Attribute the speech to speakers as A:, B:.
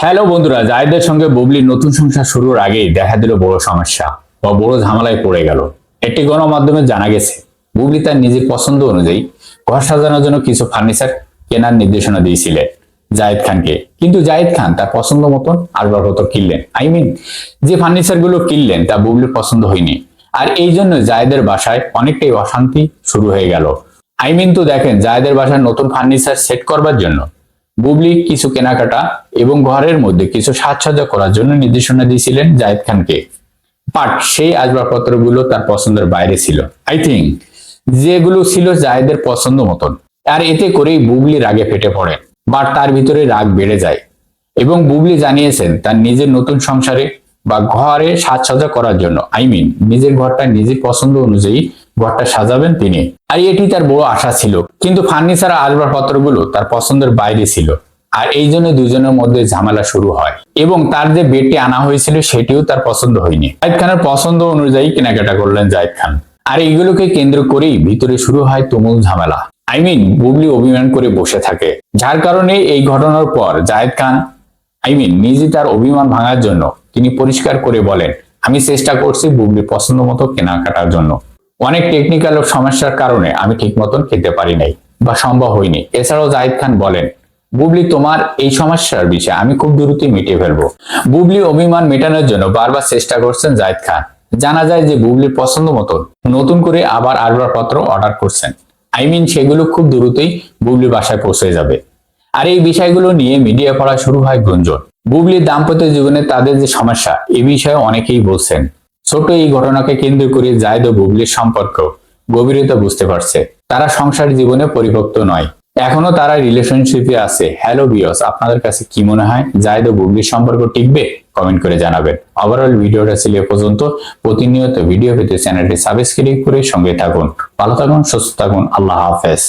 A: Hello বন্ধুরা জায়েদের সঙ্গে বুবলির নতুন সংসার শুরুর আগেই দেখা দিল বড় সমস্যা বা বড় ঝামেলায় পড়ে গেল। একটি গণমাধ্যমে জানা গেছে, বুবলি তার নিজের পছন্দ অনুযায়ী ঘর সাজানোর জন্য কিছু ফার্নিচার কেনার নির্দেশনা দিয়েছিলেন জায়েদ খানকে। কিন্তু জায়েদ খান তার পছন্দ মতন আসবাবপত্র কিনলেন। আই মিন যে ফার্নিচারগুলো কিনলেন তা বুবলির পছন্দ হয়নি। আর এই জন্য জায়েদের বাসায় অনেকটাই অশান্তি শুরু হয়ে গেল। আই মিন তো দেখেন জায়েদের বাসায় নতুন ফার্নিচার সেট করবার জন্য বুবলি কিছু কেনাকাটা এবং ঘরের মধ্যে কিছু সাজসজ্জা করার জন্য নির্দেশনা দিয়েছিলেন জায়েদ খানকে। বাট সেই আসবাবপত্রগুলো তার পছন্দের বাইরে ছিল। আই থিঙ্ক যেগুলো ছিল জায়েদের পছন্দ মতন। আর এতে করেই বুবলি রাগে ফেটে পড়ে। বাট তার ভিতরে রাগ বেড়ে যায়। এবং বুবলি জানিয়েছেন তার নিজের নতুন সংসারে বা ঘরে সাজসজ্জা করার জন্য। আই মিন নিজের ঘরটা নিজের পছন্দ অনুযায়ী ঘরটা সাজাবেন তিনি। আর এটি তার বড় আশা ছিল। কিন্তু ফার্নিচার আসবাবপত্রগুলো তার পছন্দের বাইরে ছিল। আর এই জন্য দুজনের মধ্যে ঝামেলা শুরু হয়। এবং তার যে বেডটি আনা হয়েছিল সেটিও তার পছন্দ হয়নি। জাহিদ খানের পছন্দ অনুযায়ী কেনাকাটা করলেন জাহিদ খান। আর এইগুলোকে কেন্দ্র করেই ভিতরে শুরু হয় তুমুল ঝামেলা। আই মিন বুবলি অভিমান করে বসে থাকে। যার কারণে এই ঘটনার পর জায়েদ খান আই মিন নিজে তার অভিমান ভাঙার জন্য তিনি পরিষ্কার করে বলেন, আমি চেষ্টা করছি বুবলির পছন্দ মতো কেনাকাটার জন্য। অনেক টেকনিক্যাল সমস্যার কারণে আমি ঠিক মতন খেতে পারি নাই বা সম্ভব হয়নি। এছাড়াও জাহিদ খান বলেন, বুবলি, তোমার এই সমস্যার বিষয়ে আমি খুব দ্রুতই মিটিয়ে ফেলব। বুবলি অভিমান মেটানোর জন্য বারবার চেষ্টা করছেন জাহিদ খান। জানা যায় যে বুবলির পছন্দ মতো নতুন করে আবার আসবাবপত্র অর্ডার করছেন। আই মিন সেগুলো খুব দ্রুতই বুবলি বাসায় পৌঁছে যাবে। আর এই বিষয়গুলো নিয়ে মিডিয়া পড়া শুরু হয় গুঞ্জন। বুবলির দাম্পত্য জীবনে তাদের যে সমস্যা, এ বিষয়ে অনেকেই বলছেন ছোট এই ঘটনাকে কেন্দ্র করে জায়দ ও বুবলির সম্পর্ক গভীরতা বুঝতে পারছে। তারা সংসার জীবনে পরিপক্ত নয়। এখনও তারা রিলেশনশিপে আছে। হ্যালো বিয়স আপনাদের কাছে কি মনে হয়? জায়দ ও বুবলির সম্পর্ক টিকবে? কমেন্ট করে জানাবেন। ওভারঅল ভিডিওটা ছিল এ পর্যন্ত। প্রতিনিয়ত ভিডিও পেতে চ্যানেলটি সাবস্ক্রাইব করে সঙ্গে থাকুন। ভালো থাকুন, সুস্থ থাকুন। আল্লাহ হাফেজ।